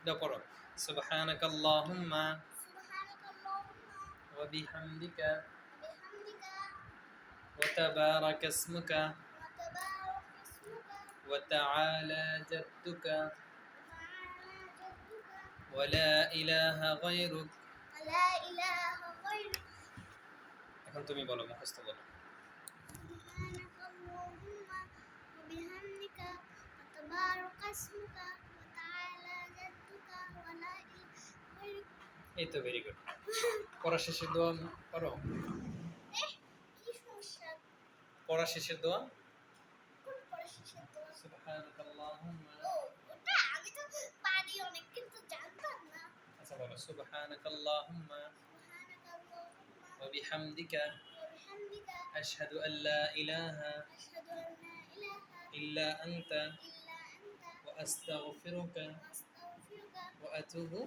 এটা পড়ো সুবহানাক আল্লাহুম্মা سبحانك اللهم ওয়া বিহামদিকা وبحمدك ওয়া তাবারাক ইসমুকা وتبارك اسمك ওয়া তাআলা জাদ্দুকা وتعالى جدك ওয়া লা ইলাহা গায়রুক ولا إله غيرك এখন তুমি বলো মুখস্থ বলো سبحانك اللهم وبحمدك وتبارك اسمك এই তো ভেরি গুড পড়া শেষের দোয়া করো إيه কি সমস্যা পড়া শেষের দোয়া কোন পরিশেষের দোয়া সুবহানাক আল্লাহুম্মা ও ওটা আমি তো পারি অনেক কিন্তু জানতাম না আচ্ছা বলো সুবহানাক আল্লাহুম্মা سبحانك اللهم ওয়া বিহামদিকা وبحمدك আশহাদু আল লা ইলাহা أشهد أن لا إله ইল্লা আনতা إلا أنت ওয়া আস্তাগফিরুকা وأستغفرك ওয়া আতুবু